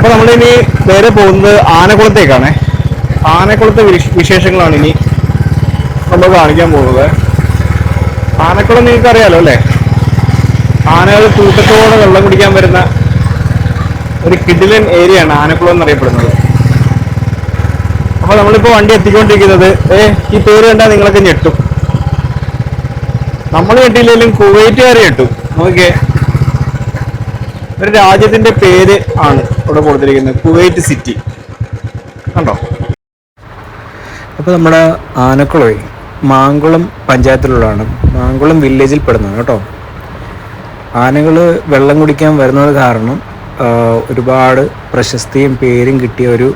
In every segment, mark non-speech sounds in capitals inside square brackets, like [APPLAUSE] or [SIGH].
അപ്പൊ നമ്മളിനി നേരെ പോകുന്നത് ആനക്കുളത്തേക്കാണ് ആനക്കുളത്തെ വിശേഷങ്ങളാണ് ഇനി നമ്മൾ കാണിക്കാൻ പോകുന്നത്. ആനക്കുളം നിങ്ങൾക്ക് അറിയാലോ അല്ലേ? ആനകൾ കൂട്ടത്തോടെ വെള്ളം കുടിക്കാൻ വരുന്ന ഒരു കിഡിലൻ ഏരിയ ആണ് ആനക്കുളം എന്നറിയപ്പെടുന്നത്. അപ്പോൾ നമ്മളിപ്പോ വണ്ടി എത്തിക്കൊണ്ടിരിക്കുന്നത് ഏ ഈ പേര് കണ്ടാൽ നിങ്ങളൊക്കെ ഞെട്ടും. നമ്മൾ ഞെട്ടിയില്ലെങ്കിലും കുവൈറ്റുകാരെ ഞെട്ടും. നോക്കിയേ. ഒരു രാജ്യത്തിന്റെ പേര് ആണ്. ഇവിടെ കൊടുത്തിരിക്കുന്നത് കുവൈറ്റ് സിറ്റി. കണ്ടോ? അപ്പോൾ നമ്മുടെ ആനക്കുളമേ മാങ്കുളം പഞ്ചായത്തിലുള്ളതാണ്. മാങ്കുളം വില്ലേജിൽ പെടുന്നതാണ് കേട്ടോ. ആനകൾ വെള്ളം കുടിക്കാൻ വരുന്നത് കാരണം ഒരുപാട് പ്രശസ്തിയും പേരും കിട്ടിയ ഒരു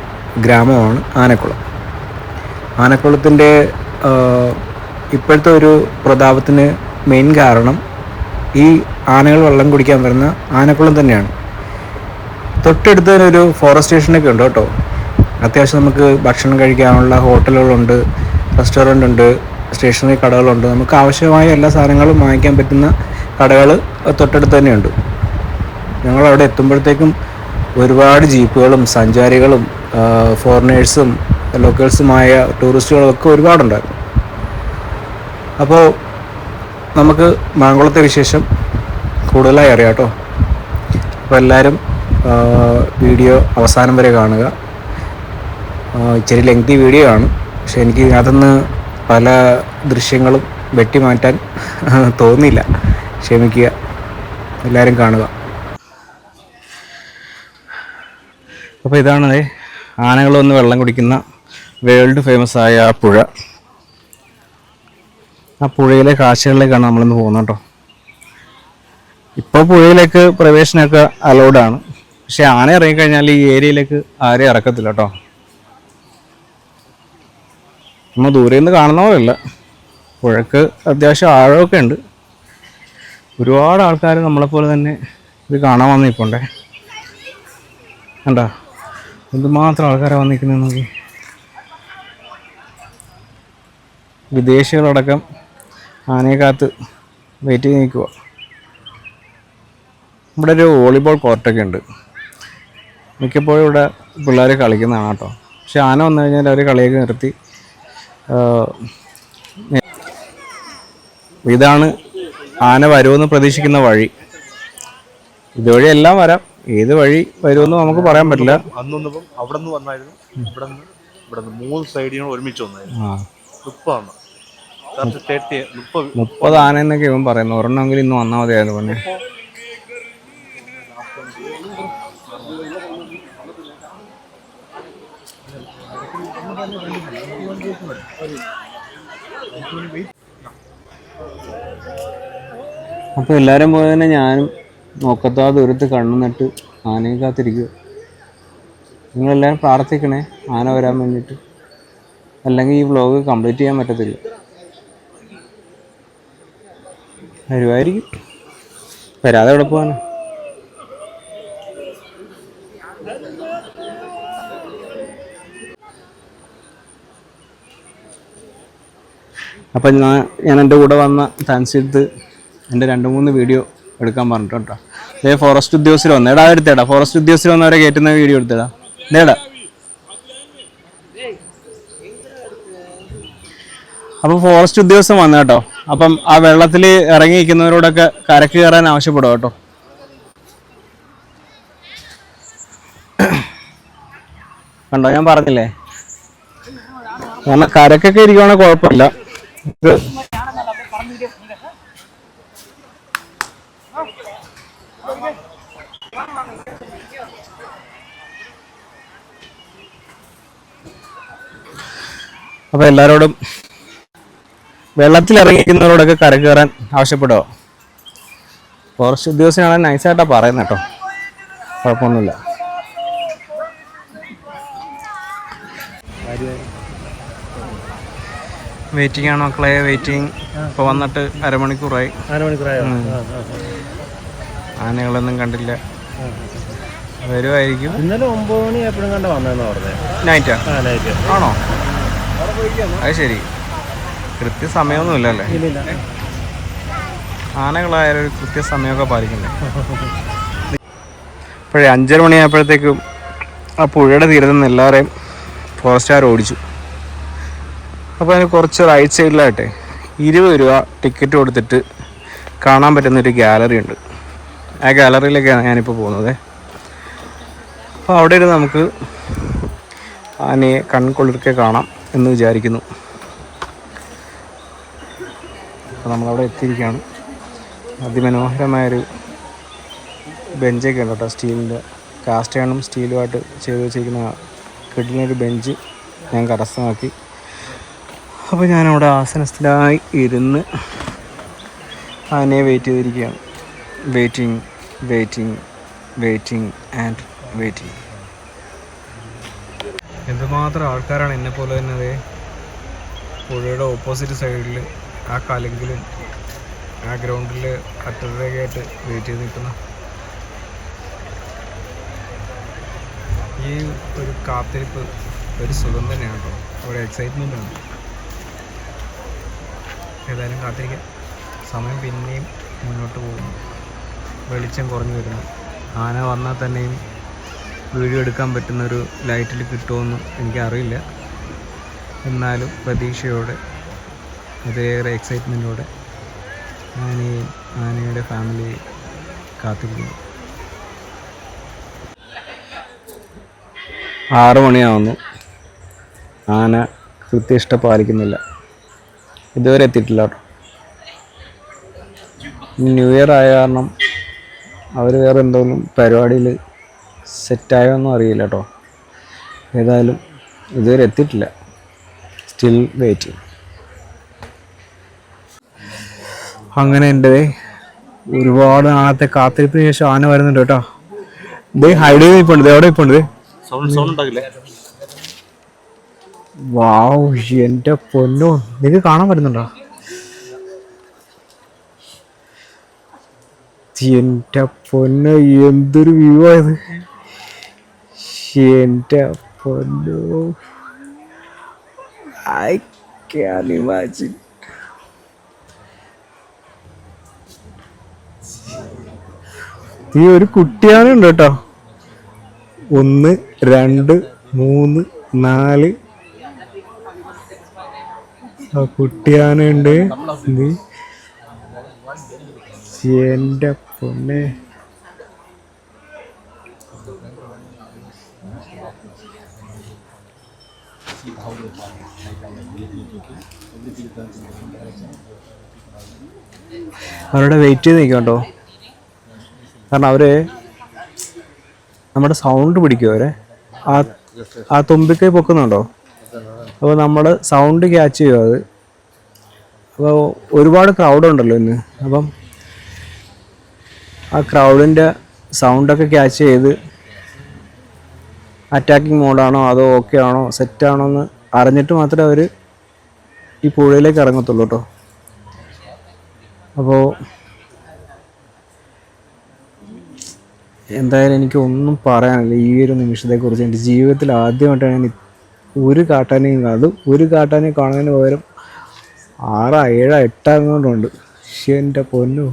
ഗ്രാമമാണ് ആനക്കുളം. ആനക്കുളത്തിന്റെ ഇപ്പോഴത്തെ ഒരു പ്രതാപത്തിന് മെയിൻ കാരണം ഈ ആനകൾ വെള്ളം കുടിക്കാൻ വരുന്ന ആനക്കുളം തന്നെയാണ്. തൊട്ടടുത്ത് തന്നെ ഒരു ഫോറസ്റ്റ് സ്റ്റേഷനൊക്കെ ഉണ്ട് കേട്ടോ. അത്യാവശ്യം നമുക്ക് ഭക്ഷണം കഴിക്കാനുള്ള ഹോട്ടലുകളുണ്ട് റെസ്റ്റോറന്റ് ഉണ്ട് സ്റ്റേഷനറി കടകളുണ്ട്. നമുക്ക് ആവശ്യമായ എല്ലാ സാധനങ്ങളും വാങ്ങിക്കാൻ പറ്റുന്ന കടകൾ തൊട്ടടുത്ത് തന്നെയുണ്ട്. ഞങ്ങൾ അവിടെ എത്തുമ്പോഴത്തേക്കും ഒരുപാട് ജീപ്പുകളും സഞ്ചാരികളും ഫോറിനേഴ്സും ലോക്കൽസുമായ ടൂറിസ്റ്റുകളൊക്കെ ഒരുപാടുണ്ടായിരുന്നു. അപ്പോൾ നമുക്ക് മാങ്കുളത്തെ വിശേഷം കൂടുതലായി അറിയാം കേട്ടോ. അപ്പോൾ എല്ലാവരും വീഡിയോ അവസാനം വരെ കാണുക. ഇച്ചിരി ലെങ്തി വീഡിയോ ആണ്. പക്ഷെ എനിക്ക് അതൊന്ന് പല ദൃശ്യങ്ങളും വെട്ടിമാറ്റാൻ [LAUGHS] തോന്നില്ല ക്ഷമിക്കുക. എല്ലാവരും കാണുക. അപ്പോൾ ഇതാണ് ആനകൾ വന്ന് വെള്ളം കുടിക്കുന്ന വേൾഡ് ഫേമസ് ആയ ആ പുഴ. ആ പുഴയിലെ കാഴ്ചകളിലേക്കാണ് നമ്മളിന്ന് പോകുന്നത് കേട്ടോ. ഇപ്പോൾ പുഴയിലേക്ക് പ്രവേശനമൊക്കെ അലൗഡാണ് പക്ഷെ ആന ഇറങ്ങിക്കഴിഞ്ഞാൽ ഈ ഏരിയയിലേക്ക് ആരെയും ഇറക്കത്തില്ല കേട്ടോ. നമ്മൾ ദൂരെ നിന്ന് കാണുന്ന പോലെയല്ല. പുഴക്ക് അത്യാവശ്യം ആഴമൊക്കെ ഉണ്ട്. ഒരുപാട് ആൾക്കാർ നമ്മളെപ്പോലെ തന്നെ ഇത് കാണാൻ വന്ന് നിൽപ്പുണ്ടേ കണ്ടോ? എന്തുമാത്രം ആൾക്കാരെ വന്നിരിക്കുന്നത് നോക്കി. വിദേശികളടക്കം ആനയെ കാത്ത് വെയിറ്റ് ചെയ്ത് നിൽക്കുക ഇവിടെ ഒരു വോളിബോൾ കോർട്ടൊക്കെ ഉണ്ട്. മിക്കപ്പോഴും ഇവിടെ പിള്ളേർ കളിക്കുന്നതാണ് കേട്ടോ. പക്ഷെ ആന വന്നു കഴിഞ്ഞാൽ അവർ കളിയൊക്കെ നിർത്തി. ഇതാണ് ആന വരുമെന്ന് പ്രതീക്ഷിക്കുന്ന വഴി. ഇതുവഴി എല്ലാം വരാം. ഏത് വഴി വരുമെന്ന് നമുക്ക് പറയാൻ പറ്റില്ല. അന്ന് വന്നപ്പം അവിടെ നിന്ന് വന്നായിരുന്നു. ഇവിടെ നിന്ന് ഇവിടെ നിന്ന് മൂന്ന് സൈഡിനും ഒരുമിച്ച് വന്നായിരുന്നു. ആ. മുപ്പാണ് കറക്റ്റ് തേർട്ടി മുപ്പത് മുപ്പത് ആന എന്നൊക്കെ ഇവൻ പറയുന്നു. ഒരെണ്ണമെങ്കിലും ഇന്ന് വന്നാൽ മതിയായിരുന്നു പിന്നെ. അപ്പോൾ എല്ലാവരും പോലെ തന്നെ ഞാനും നോക്കത്താ ദൂരത്ത് കണ്ണു നട്ട് ആനയെ കാത്തിരിക്കുക. നിങ്ങളെല്ലാവരും പ്രാർത്ഥിക്കണേ ആന വരാൻ വേണ്ടിയിട്ട്. അല്ലെങ്കിൽ ഈ വ്ലോഗ് കംപ്ലീറ്റ് ചെയ്യാൻ പറ്റത്തില്ല. വരുമായിരിക്കും വരാതെ എവിടെ പോകാനാ അപ്പം ഞാൻ ഞാൻ എന്റെ കൂടെ വന്ന താൻസിത്ത് എന്റെ രണ്ട് മൂന്ന് വീഡിയോ എടുക്കാൻ പറഞ്ഞിട്ട് കേട്ടോ അതേ ഫോറസ്റ്റ് ഉദ്യോഗസ്ഥർ വന്നു. എടാ എടുത്തേടാ. ഫോറസ്റ്റ് ഉദ്യോഗസ്ഥർ വന്നവരെ കയറ്റുന്ന വീഡിയോ എടുത്തേടാ. ഇതേടാ അപ്പോൾ ഫോറസ്റ്റ് ഉദ്യോഗസ്ഥൻ വന്നു കേട്ടോ. അപ്പം ആ വെള്ളത്തിൽ ഇറങ്ങി നിൽക്കുന്നവരോടൊക്കെ കരക്ക് കയറാൻ ആവശ്യപ്പെടും കേട്ടോ കണ്ടോ ഞാൻ പറഞ്ഞില്ലേ? കാരണം കരക്കൊക്കെ ഇരിക്കുവാണെങ്കിൽ കുഴപ്പമില്ല. അപ്പൊ എല്ലാരോടും വെള്ളത്തിൽ ഇറങ്ങിക്കുന്നവരോടൊക്കെ കര കയറാൻ ആവശ്യപ്പെടുമോ ഫോറസ്റ്റ് ഉദ്യോഗസ്ഥനാണ് നൈസായിട്ടാ പറയുന്നത് കേട്ടോ കുഴപ്പമൊന്നുമില്ല. വെയിറ്റിംഗ് ആണ് മക്കളെ? വെയിറ്റിംഗ് ഇപ്പോൾ വന്നിട്ട് അരമണിക്കൂറായി. അരമണിക്കൂറായോ? ആനകളൊന്നും കണ്ടില്ല. വരുമായിരിക്കും ഇന്നലെ ഒമ്പത് മണി എപ്പോഴും കണ്ട വന്നതെന്ന് പറഞ്ഞത് നൈറ്റാ ആണോ? അത് ശരി. കൃത്യ കൃത്യസമയമൊന്നുമില്ല അല്ലേ ആനകളായാലും ഒരു കൃത്യസമയമൊക്കെ പാലിക്കണ്ടേ? ഇപ്പോഴേ അഞ്ചര മണിയായപ്പോഴത്തേക്കും ആ പുഴയുടെ തീരത്ത് നിന്ന് എല്ലാവരെയും ഫോറസ്റ്റുകാർ ഓടിച്ചു. അപ്പോൾ അതിന് കുറച്ച് റൈറ്റ് സൈഡിലായിട്ടെ ഇരുപത് രൂപ ടിക്കറ്റ് കൊടുത്തിട്ട് കാണാൻ പറ്റുന്നൊരു ഗാലറി ഉണ്ട്. ആ ഗാലറിയിലേക്കാണ് ഞാനിപ്പോൾ പോകുന്നത്. അപ്പോൾ അവിടെ ഇരുന്ന് നമുക്ക് ആനയെ കൺകൊള്ളിരിക്കെ കാണാം എന്ന് വിചാരിക്കുന്നു. അപ്പോൾ നമ്മളവിടെ എത്തിയിരിക്കുകയാണ്. അതിമനോഹരമായൊരു ബെഞ്ചൊക്കെ ഉണ്ട് കേട്ടോ സ്റ്റീലിന്റെ. കാസ്റ്റ് അയണും സ്റ്റീലുമായിട്ട് ചെയ്ത് വെച്ചിരിക്കുന്ന കിട്ടുന്നൊരു ബെഞ്ച് ഞാൻ കരസ്ഥമാക്കി. അപ്പോൾ ഞാനവിടെ ആസനസ്ഥിലായി ഇരുന്ന് ആനയെ വെയിറ്റ് ചെയ്തിരിക്കുകയാണ്. Waiting waiting waiting and waiting എന്തുമാത്രം ആൾക്കാരാണ് എന്നെ പോലെ തന്നെ അതേ പുഴയുടെ ഓപ്പോസിറ്റ് സൈഡിൽ ആ കലങ്കിൽ ആ ഗ്രൗണ്ടിൽ അറ്റത്തേക്കായിട്ട് വെയിറ്റ് ചെയ്ത് നിൽക്കുന്ന ഈ ഒരു കാത്തിരിപ്പ് ഒരു സുഖം തന്നെയാണ് കേട്ടോ. ഒരു എക്സൈറ്റ്മെന്റ് ആണ്. ഏതായാലും കാത്തിരിക്കാം. സമയം പിന്നെയും മുന്നോട്ട് പോകുന്നു. വെളിച്ചം കുറഞ്ഞു വരുന്നു. ആന വന്നാൽ തന്നെയും വീഡിയോ എടുക്കാൻ പറ്റുന്നൊരു ലൈറ്റിൽ കിട്ടുമെന്ന് എനിക്കറിയില്ല. എന്നാലും പ്രതീക്ഷയോടെ അതേറെ എക്സൈറ്റ്മെന്റോടെ ആനയെയും ആനയുടെ ഫാമിലിയെ കാത്തിരിക്കുന്നു. ആറ് മണിയാവുന്നു. ആന കൃത്യനിഷ്ഠ പാലിക്കുന്നില്ല. ഇതുവരെ എത്തിയിട്ടില്ല കേട്ടോ. ന്യൂ ഇയർ ആയ കാരണം അവർ വേറെ എന്തെങ്കിലും പരിപാടിയിൽ സെറ്റായോന്നും അറിയില്ല കേട്ടോ. ഏതായാലും ഇതുവരെ എത്തിയിട്ടില്ല. സ്റ്റിൽ വെയിറ്റ് അങ്ങനെ എന്റെ ഒരുപാട് നാളത്തെ കാത്തിരിപ്പിന് ശേഷം ആന വരുന്നുണ്ട് കേട്ടോ. ഇത് ഹൈഡ് ചെയ്ത് നിൽപ്പുണ്ട് എവിടെ നിൽപ്പുണ്ട് സൗണ്ട് സൗണ്ട് ഉണ്ടാകില്ലേ വാവ് എന്റെ പൊന്നോ. നിനക്ക് കാണാൻ പറ്റുന്നുണ്ടോ? എന്റെ പൊന്നോ എന്തൊരു വ്യൂ ആയത്. എന്റെ പൊന്നോ. ഐ ക്യാൻ ഇമാജിൻ ഈ ഒരു കുട്ടിയാനുണ്ട് കേട്ടോ ഒന്ന് രണ്ട് മൂന്ന് നാല് കുട്ടിയാനുണ്ട്. ഇത് എന്റെ പൊന്നെ. അവരുടെ വെയിറ്റ് ചെയ്ത് നിൽക്കണ്ടോ കേട്ടോ. കാരണം അവർ നമ്മുടെ സൗണ്ട് പിടിക്കും അവരെ. ആ ആ തുമ്പിക്കൈ പൊക്കുന്നുണ്ടോ? അപ്പോൾ നമ്മൾ സൗണ്ട് ക്യാച്ച് ചെയ്യും അത്. അപ്പോൾ ഒരുപാട് ക്രൗഡ് ഉണ്ടല്ലോ ഇന്ന്. അപ്പം ആ ക്രൗഡിന്റെ സൗണ്ടൊക്കെ ക്യാച്ച് ചെയ്ത് അറ്റാക്കിംഗ് മോഡാണോ അതോ ഓക്കെ ആണോ സെറ്റാണോ എന്ന് അറിഞ്ഞിട്ട് മാത്രമേ അവർ ഈ പുഴയിലേക്ക് ഇറങ്ങത്തുള്ളൂ കേട്ടോ അപ്പോൾ എന്തായാലും എനിക്ക് ഒന്നും പറയാനില്ല. ഈ ഒരു നിമിഷത്തെക്കുറിച്ച് എന്റെ ജീവിതത്തിൽ ആദ്യമായിട്ടാണ് ഞാൻ ഒരു കാട്ടാനയും കാണും ഒരു കാട്ടാനെ കാണുന്നതിന് പകരം ആറാ ഏഴാ എട്ടാ കൊണ്ടുണ്ട് പക്ഷേ എന്റെ പൊന്നു.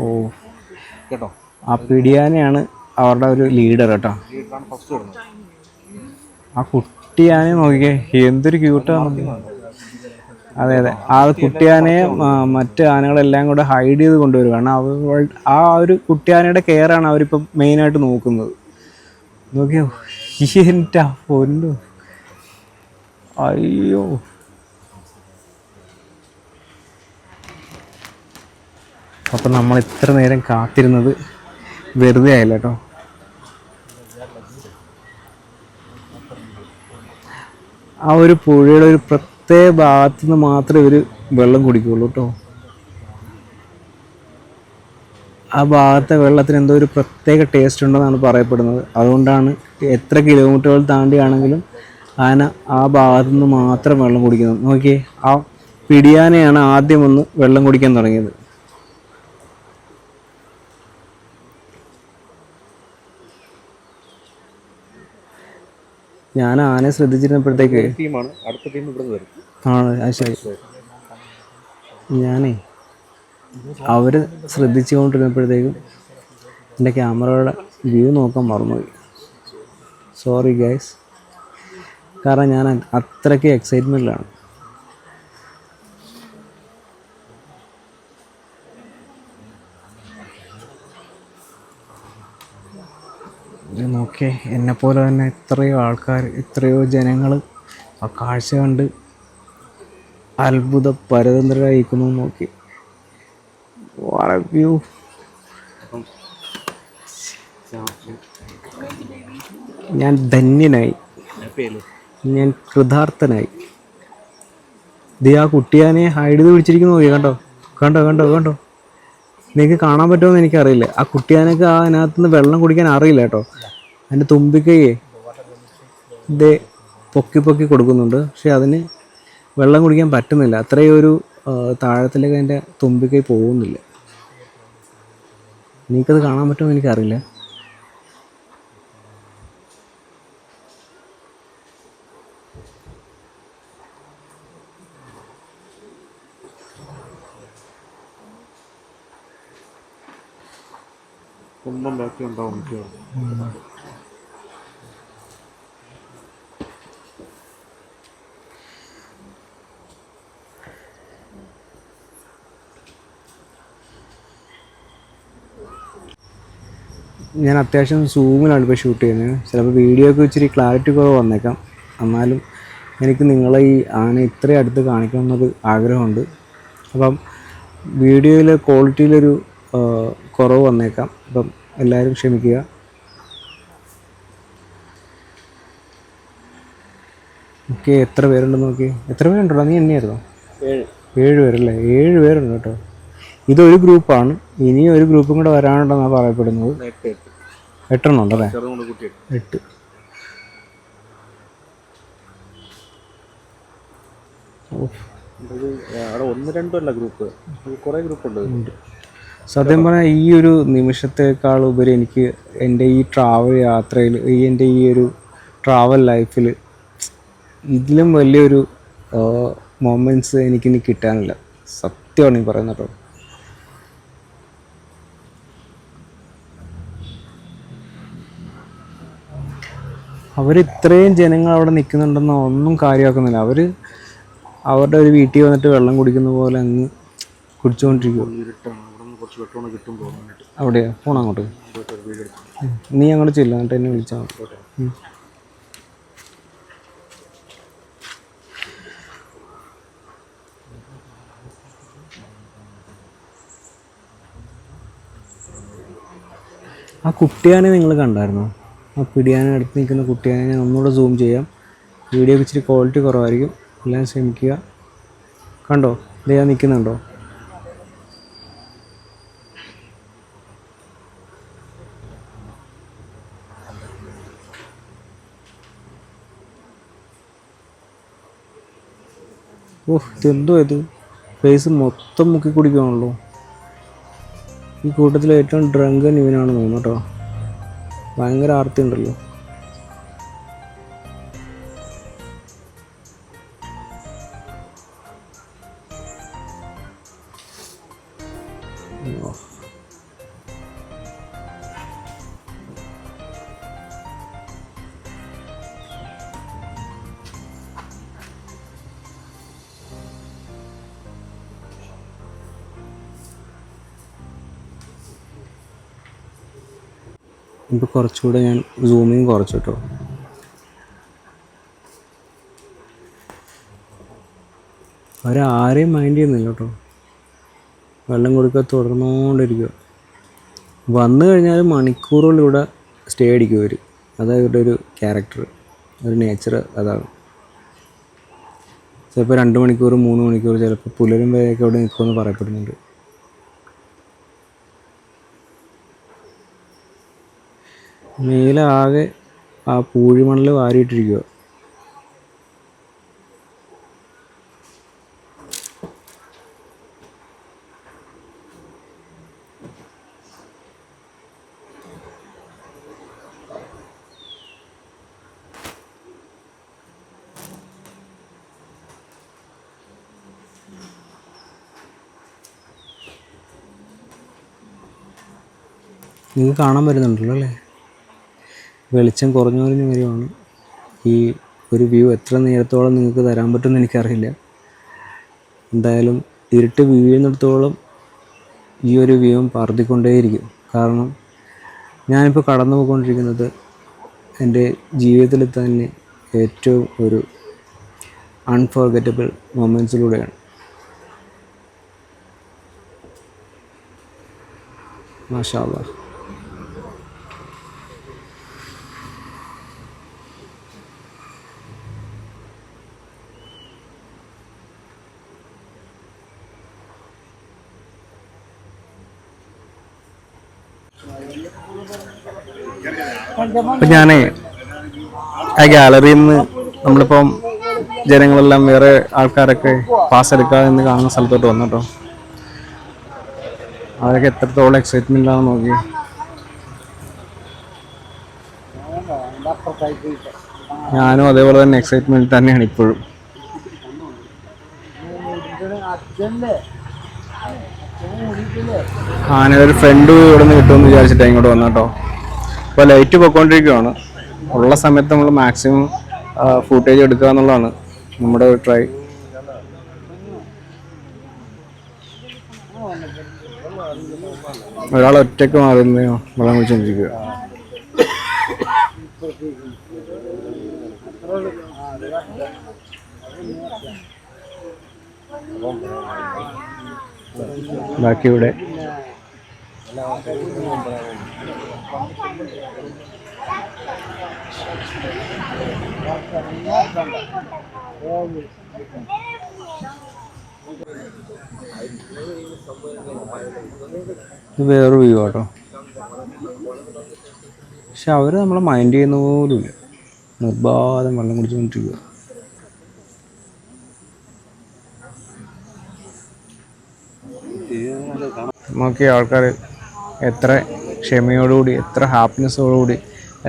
ഓ. ആ പിടിയാനയാണ് അവരുടെ ഒരു ലീഡർ കേട്ടോ. ആ കുട്ടിയാനെ നോക്കിയേ എന്തൊരു ക്യൂട്ടാണ് അതെ അതെ. ആ കുട്ടിയാനെ മറ്റു ആനകളെല്ലാം കൂടെ ഹൈഡ് ചെയ്ത് കൊണ്ടുവരുവാണ് അവർ ആ ഒരു കുട്ടിയാനയുടെ കെയറാണ് അവരിപ്പം മെയിനായിട്ട് നോക്കുന്നത്. നോക്കിയോ? എന്റെ അയ്യോ. അപ്പം നമ്മൾ ഇത്ര നേരം കാത്തിരുന്നത് വെറുതെ ആയില്ല കേട്ടോ. ആ ഒരു പുഴയുടെ ഒരു പ്രത്യേക ഭാഗത്തു നിന്ന് മാത്രമേ ഇവർ വെള്ളം കുടിക്കുകയുള്ളൂ കേട്ടോ. ആ ഭാഗത്തെ വെള്ളത്തിന് എന്തോ ഒരു പ്രത്യേക ടേസ്റ്റ് ഉണ്ടെന്നാണ് പറയപ്പെടുന്നത്. അതുകൊണ്ടാണ് എത്ര കിലോമീറ്ററുകൾ താണ്ടിയാണെങ്കിലും ആന ആ ഭാഗത്തു നിന്ന് മാത്രം വെള്ളം കുടിക്കുന്നത്. നോക്കിയേ ആ പിടിയാനയാണ് ആദ്യം ഒന്ന് വെള്ളം കുടിക്കാൻ തുടങ്ങിയത്. ഞാൻ ആനയെ ശ്രദ്ധിച്ചിരുന്നപ്പോഴത്തേക്ക് ടീമാണ്. അടുത്ത ടീം ഇവിടെ വരും. ആണ് അത് ശരി. ഞാനേ അവർ ശ്രദ്ധിച്ചുകൊണ്ടിരുന്നപ്പോഴത്തേക്കും എന്റെ ക്യാമറയുടെ വ്യൂ നോക്കാൻ മറന്നുപോയി. സോറി ഗൈസ് കാരണം ഞാൻ അത്രയ്ക്ക് എക്സൈറ്റ്മെന്റിലാണ് ഇത് നോക്കി. എന്നെപ്പോലെ തന്നെ എത്രയോ ആൾക്കാർ എത്രയോ ജനങ്ങൾ ആ കാഴ്ച കണ്ട് അത്ഭുത പരതന്ത്രരായിരിക്കുന്നു നോക്കി. വ്യൂ ഞാൻ ധന്യനായി. ഞാൻ കൃതാർത്ഥനായി. ദേ ആ കുട്ടിയാനെ ഹൈഡ് ചെയ്ത് പിടിച്ചിരിക്കുന്നു നോക്കി. കണ്ടോ? കണ്ടോ കണ്ടോ കണ്ടോ? നിങ്ങൾക്ക് കാണാൻ പറ്റുമോ എന്ന് എനിക്കറിയില്ല. ആ കുട്ടിയാനൊക്കെ ആ അതിനകത്ത് നിന്ന് വെള്ളം കുടിക്കാൻ അറിയില്ല കേട്ടോ. അതിന്റെ തുമ്പിക്കൈയെ ഇത് പൊക്കി പൊക്കി കൊടുക്കുന്നുണ്ട്. പക്ഷെ അതിന് വെള്ളം കുടിക്കാൻ പറ്റുന്നില്ല. അത്രയും ഒരു താഴത്തിലേക്ക് അതിന്റെ തുമ്പിക്കൈ പോകുന്നില്ല. എനിക്കത് കാണാൻ പറ്റുമോ എനിക്കറിയില്ല. കുമ്പം ബാക്കി ഉണ്ടാവും ഞാൻ അത്യാവശ്യം സൂമിലാണ് ഇപ്പോൾ ഷൂട്ട് ചെയ്യുന്നത്. ചിലപ്പോൾ വീഡിയോക്ക് ഇച്ചിരി ക്ലാരിറ്റി കുറവ് വന്നേക്കാം. എന്നാലും എനിക്ക് നിങ്ങളെ ഈ ആന ഇത്രയും അടുത്ത് കാണിക്കണം എന്നൊരു ആഗ്രഹമുണ്ട്. അപ്പം വീഡിയോയിലെ ക്വാളിറ്റിയിലൊരു കുറവ് വന്നേക്കാം. അപ്പം എല്ലാവരും ക്ഷമിക്കുക. ഓക്കെ എത്ര പേരുണ്ടെന്ന് നോക്കി. എത്ര പേരുണ്ടോ? നീ എന്നെയായിരുന്നോ? ഏഴ്. ഏഴ് പേരല്ലേ? ഏഴ് പേരുണ്ട് കേട്ടോ. ഇതൊരു ഗ്രൂപ്പാണ്. ഇനി ഒരു ഗ്രൂപ്പും കൂടെ വരാനുണ്ടെന്നാണ് പറയപ്പെടുന്നത്. എട്ട് എട്ട് എട്ടെണ്ണം ഉണ്ടല്ലേ? എട്ട്. ഒന്ന് രണ്ടും അല്ല ഗ്രൂപ്പ്. കുറേ ഗ്രൂപ്പ് ഉണ്ട്. സത്യം പറഞ്ഞാൽ ഈ ഒരു നിമിഷത്തേക്കാൾ ഉപരി എനിക്ക് എന്റെ ഈ ട്രാവൽ യാത്രയിൽ ഈ എന്റെ ഈ ഒരു ട്രാവൽ ലൈഫിൽ ഇതിലും വലിയൊരു മൊമെന്റ്സ് എനിക്കിനി കിട്ടാനില്ല. സത്യമാണ് ഈ പറയുന്നത് കേട്ടോ. അവർ ഇത്രയും ജനങ്ങൾ അവിടെ നിൽക്കുന്നുണ്ടെന്ന് ഒന്നും കാര്യമാക്കുന്നില്ല. അവർ അവരുടെ ഒരു വീട്ടിൽ വന്നിട്ട് വെള്ളം കുടിക്കുന്ന പോലെ അങ്ങ് കുടിച്ചുകൊണ്ടിരിക്കും അവിടെയാ? പോണം അങ്ങോട്ട്. നീ അങ്ങോട്ട് ചെല്ല എന്നിട്ട് എന്നെ വിളിച്ചാൽ. ആ കുട്ടിയാനെ നിങ്ങൾ കണ്ടായിരുന്നോ? ആ പിടിയാനും അടുത്ത് നിൽക്കുന്ന കുട്ടിയാനെ ഞാൻ ഒന്നുകൂടെ സൂം ചെയ്യാം. വീഡിയോക്ക് ഇച്ചിരി ക്വാളിറ്റി കുറവായിരിക്കും. എല്ലാം ശ്രമിക്കുക കണ്ടോ? ഇതാ നിൽക്കുന്നുണ്ടോ? ഓഹ് ഇതെന്തോ ഇത്? ഫേസ് മൊത്തം മുക്കി കുടിക്കുകയാണല്ലോ ഈ കൂട്ടത്തിൽ ഏറ്റവും ഡ്രങ്കൻ ഇവനാണെന്ന് തോന്നുന്നു കേട്ടോ. ഭയങ്കര ആർത്തി ഉണ്ടല്ലോ. ഇപ്പോൾ കുറച്ചുകൂടെ ഞാൻ സൂമിങ് കുറച്ചു കേട്ടോ അവരാരെയും മൈൻഡ് ചെയ്യുന്നില്ല കേട്ടോ വെള്ളം കൊടുക്കുക തുടർന്നുകൊണ്ടിരിക്കുക വന്നു കഴിഞ്ഞാൽ മണിക്കൂറുകളിലൂടെ സ്റ്റേ അടിക്കും അവർ അതാണ് ഒരു ക്യാരക്ടർ ഒരു നേച്ചർ അതാണ്. ചിലപ്പോൾ രണ്ട് മണിക്കൂർ മൂന്ന് മണിക്കൂർ ചിലപ്പോൾ പുലരും വരെയൊക്കെ അവിടെ നിൽക്കുമെന്ന് പറയപ്പെടുന്നുണ്ട്. മേലെ ആകെ ആ പൂഴിമണൽ വാരിയിട്ടിരിക്കുക നിങ്ങൾ കാണാൻ വരുന്നുണ്ടല്ലോ അല്ലേ? വെളിച്ചം കുറഞ്ഞു കുറഞ്ഞു വരുവാണ് ഈ ഒരു വ്യൂ എത്ര നേരത്തോളം നിങ്ങൾക്ക് തരാൻ പറ്റുമെന്ന് എനിക്കറിയില്ല. എന്തായാലും ഇരുട്ട് വീഴുന്നിടത്തോളം ഈ ഒരു വ്യൂവും പാർത്തിക്കൊണ്ടേയിരിക്കും. കാരണം ഞാനിപ്പോൾ കടന്നു പോയിക്കൊണ്ടിരിക്കുന്നത് എന്റെ ജീവിതത്തിൽ തന്നെ ഏറ്റവും ഒരു അൺഫോർഗറ്റബിൾ മൊമെന്റ്സിലൂടെയാണ് മാഷാ അല്ലാ അപ്പം ഞാനേ ആ ഗാലറിയിൽ നിന്ന് നമ്മളിപ്പം ജനങ്ങളെല്ലാം വേറെ ആൾക്കാരൊക്കെ പാസ് എടുക്കാതെ കാണുന്ന സ്ഥലത്തോട്ട് വന്നു കേട്ടോ അവരൊക്കെ എത്രത്തോളം എക്സൈറ്റ്മെന്റ് ആണെന്ന് നോക്കി. ഞാനും അതേപോലെ തന്നെ എക്സൈറ്റ്മെന്റ് തന്നെയാണ് ഇപ്പോഴും. ആനയുടെ ഫ്രണ്ട് ഇവിടെ നിന്ന് കിട്ടുമെന്ന് വിചാരിച്ചിട്ട് ഇങ്ങോട്ട് വന്നു കേട്ടോ ഇപ്പോൾ ലൈറ്റ് പൊയ്ക്കൊണ്ടിരിക്കുകയാണ് ഉള്ള സമയത്ത് നമ്മൾ മാക്സിമം ഫുട്ടേജ് എടുക്കുക എന്നുള്ളതാണ് നമ്മുടെ ട്രൈ ഒരാൾ ഒറ്റയ്ക്ക് മാറുന്നയോ വെള്ളം കുടിച്ചോണ്ടിരിക്കുക. ബാക്കി ഇത് വേറൊരു വ്യൂ ആട്ടോ. പക്ഷെ അവർ നമ്മളെ മൈൻഡ് ചെയ്യുന്ന പോലും ഇല്ല. നിർബാധം വെള്ളം കുടിച്ചുകൊണ്ടിരിക്കുക നോക്കിയ ആൾക്കാർ എത്ര ക്ഷമയോടുകൂടി എത്ര ഹാപ്പിനെസ്സോടുകൂടി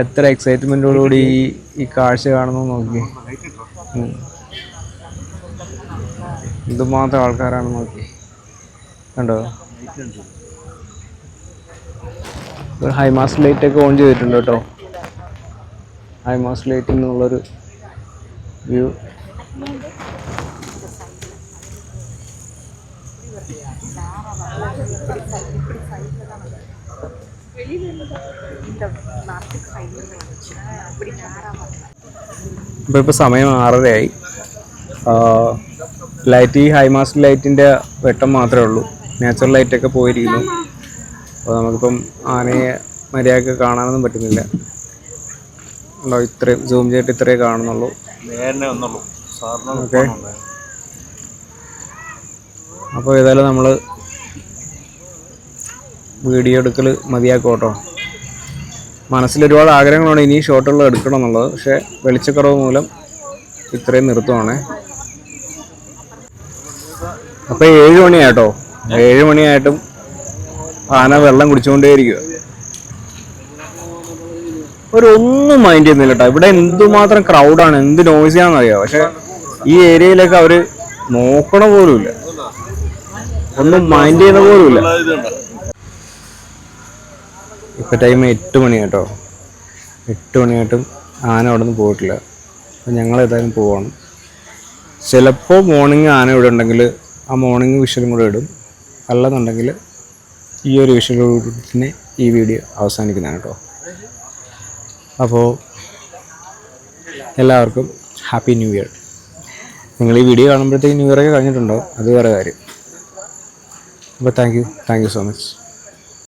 എത്ര എക്സൈറ്റ്മെന്റോടുകൂടി ഈ ഈ കാഴ്ച കാണുന്നു നോക്കി. എന്തുമാത്രം ആൾക്കാരാണ് നോക്കി. കണ്ടോ? ഒരു ഹൈമാസ് ലൈറ്റ് ഒക്കെ ഓൺ ചെയ്തിട്ടുണ്ട് കേട്ടോ. ഹൈമാസ് ലൈറ്റിൽ നിന്നുള്ളൊരു വ്യൂ ഇപ്പോൾ ഇപ്പോൾ സമയം ആറരയായി. ലൈറ്റ് ഈ ഹൈമാസ്റ്റ് ലൈറ്റിന്റെ വെട്ടം മാത്രമേ ഉള്ളൂ. നാച്ചുറൽ ലൈറ്റൊക്കെ പോയിരിക്കുന്നു. അപ്പോൾ നമുക്കിപ്പം ആനയെ മര്യാദയ്ക്ക് കാണാനൊന്നും പറ്റുന്നില്ല. ഉണ്ടോ? ഇത്രയും സൂം ചെയ്തിട്ട് ഇത്രയേ കാണുന്നുള്ളൂ. ഓക്കെ. അപ്പോൾ ഏതായാലും നമ്മൾ വീഡിയോ എടുക്കൽ മതിയാക്കോട്ടോ കേട്ടോ. മനസ്സിൽ ഒരുപാട് ആഗ്രഹങ്ങളാണ് ഇനി ഷോട്ടുകൾ എടുക്കണം എന്നുള്ളത് പക്ഷേ വെളിച്ചക്കുറവ് മൂലം ഇത്രയും നിർത്തുവാണേ. അപ്പോൾ ഏഴ് മണിയാട്ടോ ഏഴ് മണിയായിട്ടും ആന വെള്ളം കുടിച്ചുകൊണ്ടേയിരിക്കുക ഒരു ഒന്നും മൈൻഡ് ചെയ്യുന്നില്ല കേട്ടോ ഇവിടെ എന്തുമാത്രം ക്രൗഡാണ് എന്ത് നോയ്സിയാണെന്ന് അറിയാം പക്ഷെ ഈ ഏരിയയിലൊക്കെ അവർ നോക്കണ പോലുമില്ല. ഒന്നും മൈൻഡ് ചെയ്യുന്ന പോലുമില്ല. ഇപ്പൊ ടൈം എട്ട് മണി കേട്ടോ. എട്ട് മണിയായിട്ടും ആന അവിടെ നിന്ന് പോയിട്ടില്ല. അപ്പോൾ ഞങ്ങൾ ഏതായാലും പോവാണ്. ചിലപ്പോൾ മോർണിംഗ് ആന ഇവിടെ ഉണ്ടെങ്കിൽ ആ മോർണിംഗ് വിഷലും കൂടെ ഇടും. അല്ലെന്നുണ്ടെങ്കിൽ ഈ ഒരു തന്നെ ഈ വീഡിയോ അവസാനിക്കുന്നതാണ് കേട്ടോ. അപ്പോൾ എല്ലാവർക്കും ഹാപ്പി ന്യൂ ഇയർ നിങ്ങൾ ഈ വീഡിയോ കാണുമ്പോഴത്തേക്ക് ന്യൂ ഇയറൊക്കെ കഴിഞ്ഞിട്ടുണ്ടോ? അത് വേറെ കാര്യം. അപ്പോൾ thank you thank you so much